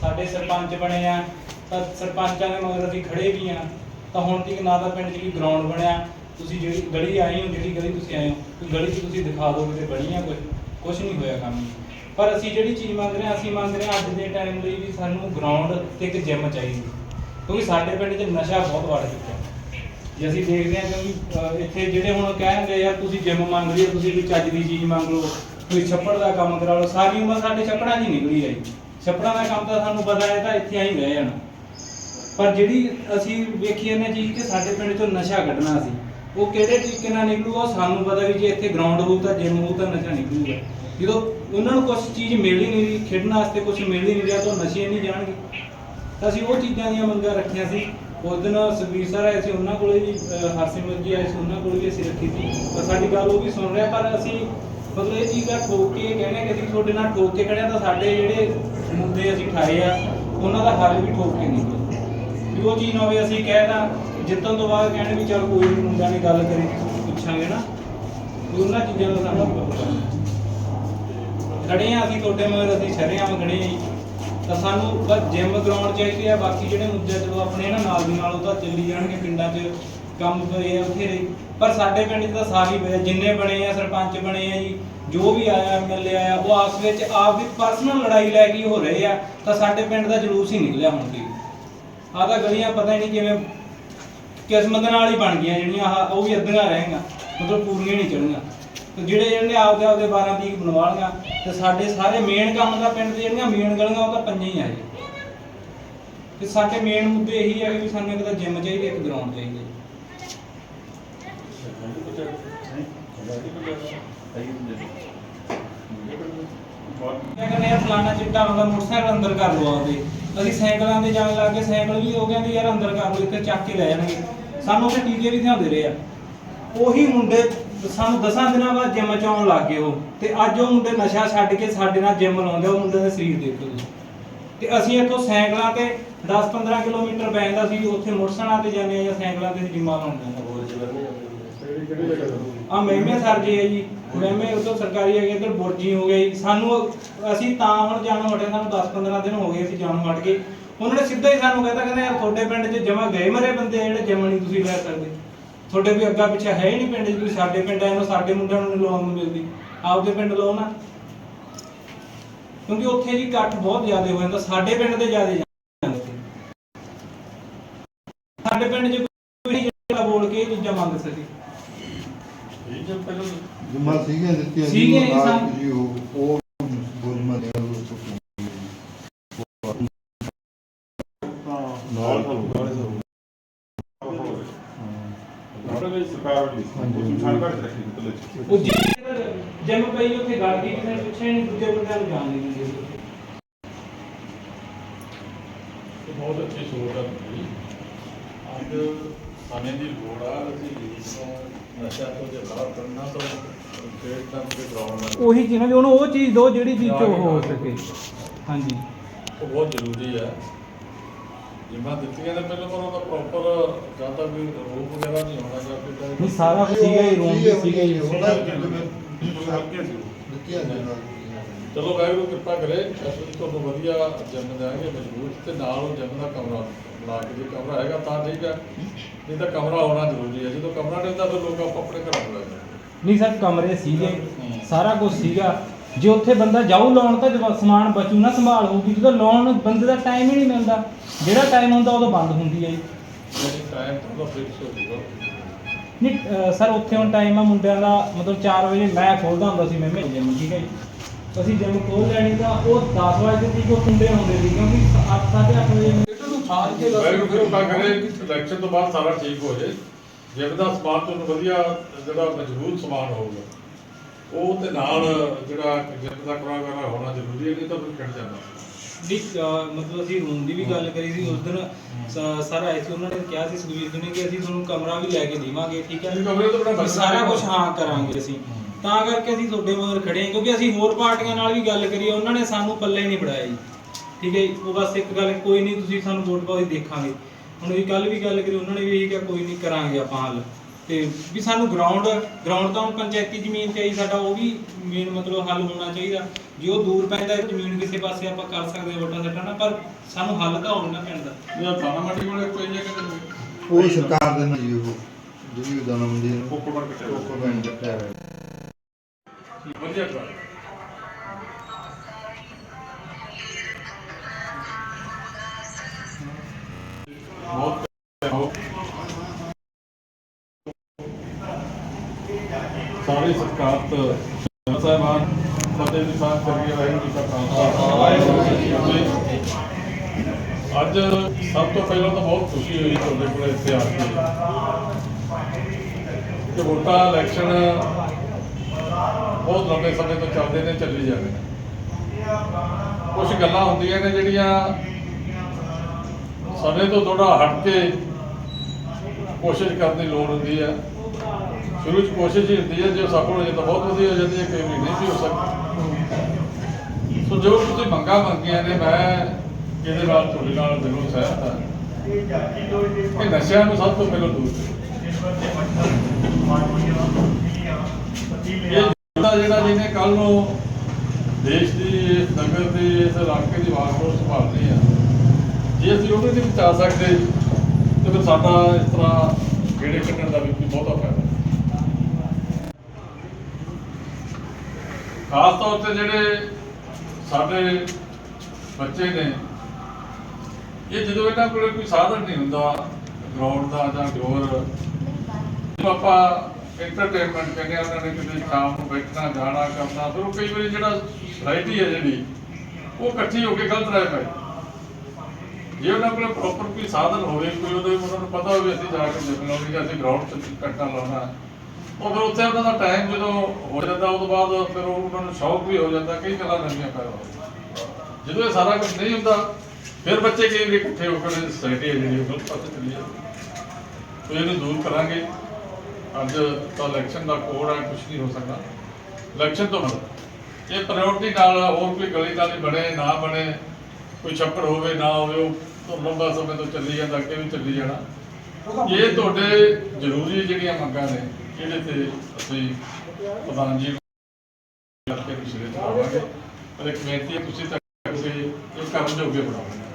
ਸਾਡੇ ਸਰਪੰਚ ਬਣੇ ਆ, ਤਾਂ ਸਰਪੰਚਾਂ ਦੇ ਮਗਰ ਅਸੀਂ ਖੜੇ ਵੀ ਆ। ਤਾਂ ਹੁਣ ਤੱਕ ਨਾ ਤਾਂ ਪਿੰਡ 'ਚ ਕੋਈ ਗਰਾਊਂਡ ਬਣਿਆ। ਤੁਸੀਂ ਜਿਹੜੀ ਗਲੀ ਆਏ ਹੋ, ਜਿਹੜੀ ਗਲੀ ਤੁਸੀਂ ਆਏ ਹੋ, ਕੋਈ ਗਲੀ 'ਚ ਤੁਸੀਂ ਦਿਖਾ ਦਿਓ ਕਿਤੇ ਬਣੀ ਆ ਕੁਝ ਕੁਝ ਨਹੀਂ ਹੋਇਆ ਕੰਮ। ਪਰ ਅਸੀਂ ਜਿਹੜੀ ਚੀਜ਼ ਮੰਗ ਰਹੇ ਹਾਂ ਅਸੀਂ ਮੰਗ ਰਹੇ ਹਾਂ ਅੱਜ ਦੇ ਟਾਈਮ ਲਈ ਵੀ ਸਾਨੂੰ ਗਰਾਊਂਡ ਤੇ ਇੱਕ ਜਿਮ ਚਾਹੀਦੀ। ਕਿਉਂਕਿ ਸਾਡੇ ਪਿੰਡ 'ਚ ਨਸ਼ਾ ਬਹੁਤ ਵੱਧ ਚੁੱਕਿਆ। ਜੇ ਅਸੀਂ ਦੇਖਦੇ ਹਾਂ ਕਿਉਂਕਿ ਇੱਥੇ ਜਿਹੜੇ ਹੁਣ ਕਹਿੰਦੇ ਯਾਰ ਤੁਸੀਂ ਜਿਮ ਮੰਗ ਲਈ ਤੁਸੀਂ ਵੀ ਚੱਜ ਦੀ ਚੀਜ਼ ਮੰਗ ਲਓ, ਕੋਈ ਛੱਪੜ ਦਾ ਕੰਮ ਕਰਾ ਲਓ, ਸਾਰੀ ਉਮਰ ਸਾਡੇ ਛੱਪੜਾਂ 'ਚ ਨਿਕਲੀ ਹੈ ਜੀ। ਛੱਪੜਾਂ ਦਾ ਕੰਮ ਤਾਂ ਸਾਨੂੰ ਪਤਾ ਹੈ ਤਾਂ ਇੱਥੇ ਆਈ ਰਹਿ ਜਾਣਾ ਪਰ ਜਿਹੜੀ ਅਸੀਂ ਵੇਖੀ ਇਹਨੇ ਚੀਜ਼ ਕਿ ਸਾਡੇ ਪਿੰਡ 'ਚੋਂ ਨਸ਼ਾ ਕੱਢਣਾ ਸੀ, ਉਹ ਕਿਹੜੇ ਤਰੀਕੇ ਨਾਲ ਨਿਕਲੂਗਾ ਉਹ ਸਾਨੂੰ ਪਤਾ ਵੀ ਜੇ ਇੱਥੇ ਗਰਾਊਂਡ ਹੋਊ ਤਾਂ ਜਿਮ ਹੋਊ ਤਾਂ ਨਸ਼ਾ ਨਿਕਲੂਗਾ। ਜਦੋਂ ਉਹਨਾਂ ਨੂੰ ਕੁਝ ਚੀਜ਼ ਮਿਲ ਹੀ ਨਹੀਂ ਰਹੀ, ਖੇਡਣ ਵਾਸਤੇ ਕੁਝ ਮਿਲ ਹੀ ਨਹੀਂ ਰਿਹਾ, ਤਾਂ ਉਹ ਨਸ਼ੇ ਨਹੀਂ ਜਾਣਗੇ। ਤਾਂ ਅਸੀਂ ਉਹ ਚੀਜ਼ਾਂ ਦੀਆਂ ਮੰਗਾਂ ਰੱਖੀਆਂ ਸੀ। ਉਸ ਦਿਨ ਸੁਖਬੀਰ ਸਰ ਆਏ ਸੀ ਉਹਨਾਂ ਕੋਲੇ ਵੀ ਹਰਸਿਮਰਤ ਜੀ ਆਏ ਸੀ, ਉਹਨਾਂ ਕੋਲ ਵੀ ਅਸੀਂ ਰੱਖੀ ਸੀ। ਪਰ ਸਾਡੀ ਗੱਲ ਉਹ ਵੀ ਸੁਣ ਰਿਹਾ, ਪਰ ਅਸੀਂ ਮਤਲਬ ਇਹ ਚੀਜ਼ ਦਾ ਠੋਕ ਕੇ ਕਹਿੰਦੇ ਕਿ ਅਸੀਂ ਤੁਹਾਡੇ ਨਾਲ ਠੋਕ ਕੇ ਖੜਿਆ ਤਾਂ ਸਾਡੇ ਜਿਹੜੇ ਮੁੱਦੇ ਅਸੀਂ ਠਾਏ ਆ, ਉਹਨਾਂ ਦਾ ਹੱਲ ਵੀ ਠੋਕ ਕੇ ਨਿਕਲੇ ਵੀ ਉਹ ਚੀਜ਼ ਨਾ ਹੋਵੇ, ਅਸੀਂ ਕਹਿ ਜਿੱਤਣ ਤੋਂ ਬਾਅਦ ਕਹਿਣ ਵੀ ਚੱਲ ਕੋਈ ਨਹੀਂ ਮੁੰਡਿਆਂ ਨੇ ਗੱਲ ਕਰੀ, ਪੁੱਛਾਂਗੇ ਨਾ। ਵੀ ਉਹਨਾਂ ਚੀਜ਼ਾਂ ਦਾ ਸਾਨੂੰ ਪਤਾ ਖੜੇ ਆ ਅਸੀਂ ਤੁਹਾਡੇ ਮਗਰ, ਅਸੀਂ ਸ਼ਰੇਆਮ ਆ ਜੀ। ਤਾਂ ਸਾਨੂੰ ਬਸ ਜਿਮ ਗਰਾਊਂਡ ਚਾਹੀਦੀ ਆ, ਬਾਕੀ ਜਿਹੜੇ ਮੁੱਦੇ ਚਲੋ ਆਪਣੇ ਨਾ ਨਾਲ ਦੀ ਨਾਲ ਉਹ ਤਾਂ ਚੱਲੀ ਜਾਣਗੇ ਪਿੰਡਾਂ 'ਚ। ਕੰਮ ਹੋਏ ਆ ਬਥੇਰੇ। ਪਰ ਸਾਡੇ ਪਿੰਡ 'ਚ ਤਾਂ ਸਾਰੀ ਪਏ ਜਿੰਨੇ ਬਣੇ ਆ, ਸਰਪੰਚ ਬਣੇ ਆ ਜੀ, ਜੋ ਵੀ ਆਇਆ ਐਮਐਲਏ ਆਇਆ, ਉਹ ਆਪਸ ਵਿੱਚ ਆਪ ਦੀ ਪਰਸਨਲ ਲੜਾਈ ਲੈ ਕੇ ਹੋ ਰਹੇ ਆ, ਤਾਂ ਸਾਡੇ ਪਿੰਡ ਦਾ ਜਲੂਸ ਹੀ ਨਿਕਲਿਆ ਹੁਣ ਕੀ ਆਹ ਤਾਂ ਗਲੀਆਂ ਪਤਾ ਹੀ ਨਹੀਂ ਕਿਵੇਂ ਕਿਸਮਤ ਨਾਲ ਹੀ ਬਣ ਗਈਆਂ ਜਿਹੜੀਆਂ, ਆਹ, ਉਹ ਵੀ ਅੱਧੀਆਂ ਰਹਿਣਗੀਆਂ, ਮਤਲਬ ਪੂਰੀਆਂ ਨਹੀਂ ਚੜੀਆਂ ਤੇ ਜਿਹੜੇ ਜਿਹੜੇ ਆਪਦੇ ਆਪਦੇ 12 ਤੀਕ ਬਣਵਾ ਲਈਆਂ, ਤੇ ਸਾਡੇ ਸਾਰੇ ਮੇਨ ਕੰਮ ਦਾ ਪਿੰਡ ਦੇ ਜਿਹੜੀਆਂ ਮੇਨ ਗਲੀਆਂ, ਉਹ ਤਾਂ ਪੰਜਾਂ ਹੀ ਆ ਜੀ। ਤੇ ਸਾਡੇ ਮੇਨ ਮੁੱਦੇ ਇਹੀ ਆ ਕਿ ਸਾਨੂੰ ਇੱਕ ਤਾਂ ਜਿਮ ਚਾਹੀਦੀ, ਇੱਕ ਗਰਾਊਂਡ ਚਾਹੀਦੀ। ਮੈਂ ਕਹਿੰਦੇ ਯਾਰ ਫਲਾਣਾ ਚਿੱਟਾ ਹੁੰਦਾ ਮੋਟਰਸਾਈਕਲ ਅੰਦਰ ਕਰ ਲਓ ਆਪਦੇ। ਅਸੀਂ ਸਾਈਕਲਾਂ ਤੇ ਜਾਣ ਲੱਗ ਗਏ, ਸਾਈਕਲ ਵੀ ਹੋ ਕਹਿੰਦੇ ਯਾਰ ਅੰਦਰ ਕਰ ਲਓ, ਇੱਥੇ ਚੱਕ ਕੇ ਲੈ ਜਾਣਗੇ। ਸਾਨੂੰ ਤੇ ਟੀਕੇ ਵੀ ਥਿਆਉਂਦੇ ਰਹੇ ਆ। ਉਹੀ ਮੁੰਡੇ ਸਾਨੂੰ ਦਸਾਂ ਦਿਨਾਂ ਬਾਅਦ ਜਿਮ ਚ ਆਉਣ ਲੱਗ ਗਏ ਉਹ। ਤੇ ਅੱਜ ਉਹ ਮੁੰਡੇ ਨਸ਼ਾ ਛੱਡ ਕੇ ਸਾਡੇ ਨਾਲ ਜਿਮ ਲਾਉਂਦੇ ਉਹ ਮੁੰਡੇ ਦਾ ਸਰੀਰ ਦੇਖੋ ਤੁਸੀਂ ਤੇ ਅਸੀਂ ਇੱਥੋਂ ਸਾਈਕਲਾਂ ਤੇ 10-15 ਕਿਲੋਮੀਟਰ ਪੈਂਦਾ ਸੀ, ਉੱਥੇ ਮੋਟਰਸਾਈਕਲਾਂ ਤੇ ਜਾਂਦੇ ਆ ਜਾਂ ਸਾਈਕਲਾਂ ਤੇ ਜਿਮਾਂ ਲਾਉਂਦੇ ਆ। ਆ ਮਹਿਮੇ ਸਰ ਜੀ ਹੈ ਜੀ। ਮਹਿਮੇ ਉਦੋਂ ਸਰਕਾਰੀ ਹੈਗੇ, ਇੱਧਰ ਬੁਰਜੀ ਹੋ ਗਈ ਸਾਨੂੰ ਅਸੀਂ ਤਾਂ ਹੁਣ ਜਾਣੋਂ ਹਟੇ ਸਾਨੂੰ 10-15 ਦਿਨ ਹੋ ਗਏ ਅਸੀਂ ਜਾਣੋਂ ਹਟ ਗਏ ਉਹਨਾਂ ਨੇ ਸਿੱਧਾ ਹੀ ਸਾਨੂੰ ਕਹਿੰਦਾ ਕਹਿੰਦਾ ਯਾਰ ਤੁਹਾਡੇ ਪਿੰਡ 'ਚ ਜਮਾ ਗਏ ਮਰੇ ਬੰਦੇ ਜਿਹੜੇ, ਜਮਾ ਨਹੀਂ ਤੁਸੀਂ ਲੈ ਸਕਦੇ। ਤੁਹਾਡੇ ਵੀ ਅੱਗਾ ਪਿੱਛਾ ਹੈ ਹੀ ਨਹੀਂ ਪਿੰਡ 'ਚ, ਕੋਈ ਸਾਡੇ ਪਿੰਡ ਆਏ ਨੂੰ, ਸਾਡੇ ਮੁੰਡਿਆਂ ਨੂੰ ਨੀ ਨੂੰ ਮਿਲਦੀ। ਆਪਦੇ ਪਿੰਡ ਲਾਓ ਨਾ। ਕਿਉਂਕਿ ਉੱਥੇ ਜੀ ਇਕੱਠ ਬਹੁਤ ਜ਼ਿਆਦਾ ਹੋ ਜਾਂਦਾ, ਸਾਡੇ ਪਿੰਡ ਦੇ ਜ਼ਿਆਦਾ ਜਾਂਦੇ ਸਾਡੇ ਪਿੰਡ 'ਚ ਕੋਈ ਜਿਹੜਾ ਬੋਲ ਕੇ ਇਹ ਮੰਗ ਸਕੇ। ਜਮਾ ਸੀਗੀਆਂ ਦਿੱਤੀਆਂ ਸੀਗੀਆਂ ਜੀ ਸਾਨੂੰ। ਜੀ ਉਹ ਉਹ ਬੋਝਮਾ ਦੇ ਨਾਲ ਨਾਲ ਤੁਹਾਨੂੰ ਸਰਕਾਰ ਵੀ ਸਾਨੂੰ ਘੱਟ ਰੱਖੀ ਮਤਲਬ ਉਹ ਜੀ ਜਿਮ ਪਈ ਉੱਥੇ ਗੱਲ ਕੀ ਕਿਸੇ ਨੇ ਪੁੱਛਿਆ ਨਹੀਂ ਦੂਜੇ ਬੰਦਿਆਂ ਨੂੰ ਜਾਣ ਨਹੀਂ ਦਿੰਦੇ ਬਹੁਤ ਅੱਛੀ ਸੋਚ ਆ ਤੁਹਾਡੀ ਅੱਜ ਸਮੇਂ ਦੀ ਲੋੜ ਆ ਅਸੀਂ ਯੂਥ ਨੂੰ ਨਸ਼ਾ ਤੋਂ ਜੇ ਬਾਹਰ ਕਰਨਾ ਤਾਂ ਤੱਕ ਦੇ ਗਰਾਊਂਡ ਨਾਲ ਉਹੀ ਜਿਹਨਾਂ ਵੀ ਉਹਨੂੰ ਉਹ ਚੀਜ਼ ਦੋ ਜਿਹੜੀ ਚੀਜ਼ ਚ ਉਹ ਹੋ ਸਕੇ। ਹਾਂਜੀ। ਉਹ ਬਹੁਤ ਜ਼ਰੂਰੀ ਹੈ ਜਿਵੇਂ ਦਿੱਤੀਆਂ ਨੇ ਪਹਿਲਾਂ ਪਰ ਉਹਦਾ ਪ੍ਰੋਪਰ ਜਾਂ ਤਾਂ ਵੀ ਰੂਪ ਵਗੈਰਾ ਨਹੀਂ ਹੋਣਾ ਜਾਂ ਫਿਰ ਨਹੀਂ ਸਾਰਾ ਕੁਛ ਸੀਗਾ ਹੀ ਰੂਮ ਵੀ ਸੀਗਾ ਹੀ। ਕੋਈ ਸੀ। ਦਿੱਤੀਆਂ ਨੇ ਨਾਲ ਚਲੋ ਵਾਹਿਗੁਰੂ ਕਿਰਪਾ ਕਰੇ। ਅਸੀਂ ਤੁਹਾਨੂੰ ਵਧੀਆ ਜਨਮ ਦੇਵਾਂਗੇ ਮਜ਼ਬੂਤ ਤੇ ਨਾਲ ਉਹ ਜਨਮ ਦਾ ਕਮਰਾ ਬਣਾ ਕੇ ਜੇ ਕਮਰਾ ਹੈਗਾ ਤਾਂ ਠੀਕ ਹੈ। ਨਹੀਂ ਤਾਂ ਕਮਰਾ ਹੋਣਾ ਜ਼ਰੂਰੀ ਹੈ। ਜਦੋਂ ਕਮਰਾ ਨਹੀਂ ਹੁੰਦਾ ਫਿਰ ਲੋਕ ਆਪੋ ਆਪਣੇ ਘਰਾਂ ਨੂੰ ਲੱਗਦੇ ਨਹੀਂ ਸਰ ਕਮਰੇ ਸੀਗੇ। ਸਾਰਾ ਕੁਝ ਸੀਗਾ। ਜੇ ਉੱਥੇ ਬੰਦਾ ਜਾਊ ਲਾਉਣ ਤਾਂ ਜਵਾ- ਸਮਾਨ ਬਚੂ ਨਾ ਸੰਭਾਲ ਹੋਊਗੀ। ਜਦੋਂ ਲਾਉਣ ਬੰਦੇ ਦਾ ਟਾਈਮ ਹੀ ਨਹੀਂ ਮਿਲਦਾ। ਜਿਹੜਾ ਟਾਈਮ ਹੁੰਦਾ ਉਦੋਂ ਬੰਦ ਹੁੰਦੀ ਹੈ ਜੀ। ਯਾਨੀ ਟਾਈਮ ਤਾਂ ਫਿਕਸ ਹੋ ਜਾਊਗਾ। ਨਹੀਂ ਅਹ ਸਰ ਉੱਥੇ ਹੁਣ ਟਾਈਮ ਆ ਮੁੰਡਿਆਂ ਦਾ। ਮਤਲਬ 4 ਵਜੇ ਮੈਂ ਖੋਲਦਾ ਹੁੰਦਾ ਸੀ ਮੈਂ ਮਹੀਨੇ ਜਿਮ ਠੀਕ ਹੈ ਜੀ। ਅਸੀਂ ਜਿਮ ਖੋਲ ਲੈਣੀ ਤਾਂ ਉਹ 10 ਵਜੇ ਤੱਕ ਉਹ ਕੁੰਡੇ ਹੁੰਦੇ ਸੀ ਕਿਉਂਕਿ 8 8:30 ਵਜੇ ਵਾਹਿਗੁਰੂ ਕਿਰਪਾ ਕਰੇ ਇਲੈਕਸ਼ਨ ਤੋਂ ਬਾਅਦ ਸਾਰਾ ਠੀਕ ਹੋ ਜਾਏ। ਜਿਮ ਦਾ ਸਮਾਨ ਤੁਹਾਨੂੰ ਵਧੀਆ ਜਿਹੜਾ ਮਜ਼ਬੂਤ ਸਮਾਨ ਹੋਊਗਾ। ਉਹ ਤੇ ਨਾਲ ਜਿਹੜਾ ਜਿਮ ਦਾ ਕਰਾ ਕਰਾ ਹੋਣਾ ਜ਼ਰੂਰੀ ਹੈ ਨਹੀਂ ਤਾਂ ਫਿਰ ਖਿੜ ਜਾਂਦਾ ਨਹੀਂ ਮਤਲਬ ਅਸੀਂ ਰੂਮ ਦੀ ਵੀ ਗੱਲ ਕਰੀ ਸੀ ਉਸ ਦਿਨ ਸਰ ਆਏ ਸੀ ਉਹਨਾਂ ਨੇ ਕਿਹਾ ਸੀ ਸੁਖਵੀਰ ਜੀ ਨੇ ਕਿ ਅਸੀਂ ਤੁਹਾਨੂੰ ਕਮਰਾ ਵੀ ਲੈ ਕੇ ਦੇਵਾਂਗੇ ਠੀਕ ਹੈ? ਕਮਰੇ ਤੋਂ ਬੜਾ ਸਾਰਾ ਕੁਝ ਹਾਂ। ਕਰਾਂਗੇ ਅਸੀਂ। ਤਾਂ ਕਰਕੇ ਅਸੀਂ ਤੁਹਾਡੇ ਮਗਰ ਖੜੇ ਹਾਂ ਕਿਉਂਕਿ ਅਸੀਂ ਹੋਰ ਪਾਰਟੀਆਂ ਨਾਲ ਵੀ ਗੱਲ ਕਰੀ ਉਹਨਾਂ ਨੇ ਸਾਨੂੰ ਪੱਲੇ ਨਹੀਂ ਫੜਾਇਆ ਜੀ। ਠੀਕ ਹੈ ਜੀ? ਉਹ ਬਸ ਇੱਕ ਗੱਲ ਕੋਈ ਨਹੀਂ ਤੁਸੀਂ ਸਾਨੂੰ ਵੋਟ ਪਾਓ ਅਸੀਂ ਦੇਖਾਂਗੇ। ਹੁਣ ਵੀ ਕੱਲ ਵੀ ਗੱਲ ਕਰੀ ਉਹਨਾਂ ਨੇ ਵੀ ਇਹੀ ਕਿਹਾ ਕੋਈ ਨਹੀਂ ਕਰਾਂਗੇ ਆਪਾਂ ਹੱਲ। ਤੇ ਵੀ ਸਾਨੂੰ ਗਰਾਊਂਡ ਗਰਾਊਂਡ ਤਾਂ ਹੁਣ ਪੰਚਾਇਤੀ ਜ਼ਮੀਨ ਤੇ ਆਈ ਸਾਡਾ ਉਹ ਵੀ ਮੇਨ ਮਤਲਬ ਹੱਲ ਹੋਣਾ ਚਾਹੀਦਾ। ਜੇ ਉਹ ਦੂਰ ਪੈਂਦਾ ਹੈ ਜ਼ਮੀਨ ਕਿਸੇ ਪਾਸੇ ਆਪਾਂ ਕਰ ਸਕਦੇ ਹਾਂ ਵੋਟਾਂ ਸੱਟਾਂ ਨਾਲ ਪਰ ਸਾਨੂੰ ਹੱਲ ਤਾਂ ਹੋਣਾ ਪੈਂਦਾ। ਇਹ ਥਾਣਾ ਮੰਡੀ ਕੋਲੇ ਕੋਈ ਜਗ੍ਹਾ ਤੇ ਉਹ ਸਰਕਾਰ ਦੇ ਨਾਲ ਜੀ ਉਹ ਜਿਹੜੀ ਦਾਣਾ ਮੰਡੀ ਨੂੰ। ਕੋਕੋ ਮਾਰਕੀਟ ਹੈ। ਕੋਕੋ ਬੈਂਡ ਕੱਟਿਆ ਹੋਇਆ ਵਧੀਆ ਕਰ ਬਹੁਤ ਬਹੁਤ ਸਰਕਾਰ ਤੋਂ ਸਾਹਿਬਾਨ, ਫਤਿਹ ਦੀ ਸਾਥ ਕਰੀਏ ਵਾਹਿਗੁਰੂ ਜੀ ਕਾ ਖਾਲਸਾ। ਅੱਜ ਸਭ ਤੋਂ ਪਹਿਲਾਂ ਤਾਂ ਬਹੁਤ ਖੁਸ਼ੀ ਹੋਈ ਤੁਹਾਡੇ ਕੋਲ ਇੱਥੇ ਆ ਕੇ ਕਿ ਵੋਟਾਂ, ਇਲੈਕਸ਼ਨ ਬਹੁਤ ਲੰਬੇ ਸਮੇਂ ਤੋਂ ਚੱਲਦੇ ਨੇ, ਚੱਲੀ ਜਾਂਦੇ ਨੇ ਕੁਝ ਗੱਲਾਂ ਹੁੰਦੀਆਂ ਨੇ ਜਿਹੜੀਆਂ ਸਮੇਂ ਤੋਂ ਥੋੜਾ ਹਟ ਕੇ ਕੋਸ਼ਿਸ਼ ਕਰਨ ਦੀ ਲੋੜ ਹੁੰਦੀ ਹੈ ਸ਼ੁਰੂ 'ਚ ਕੋਸ਼ਿਸ਼ ਹੀ ਹੁੰਦੀ ਹੈ ਜੇ ਸਫਲ ਹੋ ਜਾਏ ਤਾਂ ਬਹੁਤ ਵਧੀਆ ਹੋ ਜਾਂਦੀ ਹੈ ਕਈ ਵਾਰੀ ਨਹੀਂ ਵੀ ਹੋ ਸਕਦੀ। ਸੋ ਜੋ ਤੁਸੀਂ ਮੰਗਾਂ ਮੰਗੀਆਂ ਨੇ, ਮੈਂ ਇਹਦੇ ਨਾਲ ਤੁਹਾਡੇ ਨਾਲ ਦਿਲੋਂ ਸਹਿਮਤ ਹਾਂ। ਕਿ ਨਸ਼ਿਆਂ ਨੂੰ ਸਭ ਤੋਂ ਪਹਿਲਾਂ ਦੂਰ ਕਰੋ। ਇਹ ਜਿਹੜਾ ਕੱਲ ਨੂੰ ਦੇਸ਼ ਦੀ ਇਸ ਨਗਰ ਦੀ ਇਸ ਇਲਾਕੇ ਦੀ ਆਵਾਜ਼ ਨੂੰ ਸੰਭਾਲਣੀ ਆ। ਜੇ ਅਸੀਂ ਉਹਦੇ ਨਹੀਂ ਬਚਾ ਸਕਦੇ, ਤੇ ਫਿਰ ਸਾਡਾ ਇਸ ਤਰ੍ਹਾਂ ਗੇੜੇ ਕੱਢਣ ਦਾ ਵੀ ਬਹੁਤਾ ਫਾਇਦਾ ਖਾਸ ਤੌਰ ਤੇ ਜਿਹੜੇ ਸਾਡੇ ਬੱਚੇ ਨੇ, ਇਹ ਜਦੋਂ ਇਹਨਾਂ ਕੋਲ ਕੋਈ ਸਾਧਨ ਨਹੀਂ ਹੁੰਦਾ ਗਰਾਊਂਡ ਦਾ ਜਾਂ ਹੋਰ ਆਪਾਂ ਐਂਟਰਟੇਨਮੈਂਟ ਕਹਿੰਦੇ ਆ, ਉਹਨਾਂ ਨੇ ਕਿਤੇ ਸ਼ਾਮ ਨੂੰ ਬੈਠਣਾ ਜਾਣਾ ਕਰਨਾ, ਫਿਰ ਉਹ ਕਈ ਵਾਰੀ ਜਿਹੜਾ ਸੋਸਾਇਟੀ ਹੈ ਜਿਹੜੀ, ਉਹ ਇਕੱਠੀ ਹੋ ਕੇ ਗਲਤ ਰਾਹ ਪਏ ਜੇ ਉਹਨਾਂ ਕੋਲ ਪ੍ਰੋਪਰ ਕੋਈ ਸਾਧਨ ਹੋਵੇ, ਕੋਈ ਉਹਦੇ, ਉਹਨਾਂ ਨੂੰ ਪਤਾ ਹੋਵੇ, ਅਸੀਂ ਜਾ ਕੇ ਦੇਖਣਾ ਹੋਵੇ ਜਾਂ ਅਸੀਂ ਗਰਾਊਂਡ 'ਚ ਕੱਟਣਾ ਲਾਉਣਾ। ਉਹ ਫਿਰ ਉੱਥੇ ਉਹਨਾਂ ਦਾ ਟਾਈਮ ਜਦੋਂ ਹੋ ਜਾਂਦਾ ਉਹ ਤੋਂ ਬਾਅਦ ਫਿਰ ਉਹਨਾਂ ਨੂੰ ਸ਼ੌਕ ਵੀ ਹੋ ਜਾਂਦਾ, ਕਈ ਗੱਲਾਂ ਨਵੀਆਂ ਪੈਦਾ ਹੋ ਜਦੋਂ ਇਹ ਸਾਰਾ ਕੁਝ ਨਹੀਂ ਹੁੰਦਾ, ਫਿਰ ਬੱਚੇ ਕਈ ਵਾਰੀ ਇਕੱਠੇ ਹੋ ਕੇ ਸੋਸਾਇਟੀ ਹੈ ਜਿਹੜੀ, ਉਹ ਗਲਤ ਪਾਸੇ ਜਾਂਦੀ ਸੋ ਇਹਨੂੰ ਦੂਰ ਕਰਾਂਗੇ। ਅੱਜ ਤਾਂ ਇਲੈਕਸ਼ਨ ਦਾ ਕੋਡ ਹੈ ਕੁਝ ਨਹੀਂ ਹੋ ਸਕਦਾ। ਇਲੈਕਸ਼ਨ ਤੋਂ ਬਾਅਦ ਇਹ ਪ੍ਰਾਇੋਰਟੀ ਨਾਲ ਹੋਰ ਕੋਈ ਗਲੀ ਨਾਲੀ ਬਣੇ, ਨਾ ਬਣੇ, ਕੋਈ ਛੱਪੜ ਹੋਵੇ, ਨਾ ਹੋਵੇ, ਉਹ ਤਾਂ ਲੰਬਾ ਸਮੇਂ ਤੋਂ ਚੱਲੀ ਜਾਂਦਾ, ਅੱਗੇ ਵੀ ਚੱਲੀ ਜਾਣਾ। ਇਹ ਤੁਹਾਡੇ ਜ਼ਰੂਰੀ ਜਿਹੜੀਆਂ ਮੰਗਾਂ ਨੇ, ਇਹਦੇ ਤੇ ਅਸੀਂ ਪ੍ਰਧਾਨ ਜੀ ਕਰਕੇ ਪਿਛਲੇ ਚਲਾਵਾਂਗੇ ਪਰ ਇੱਕ ਬੇਨਤੀ ਹੈ, ਤੁਸੀਂ ਤੱਕ ਇਹ ਕਰਨ ਜੋਗੇ ਬਣਾਉਣਾ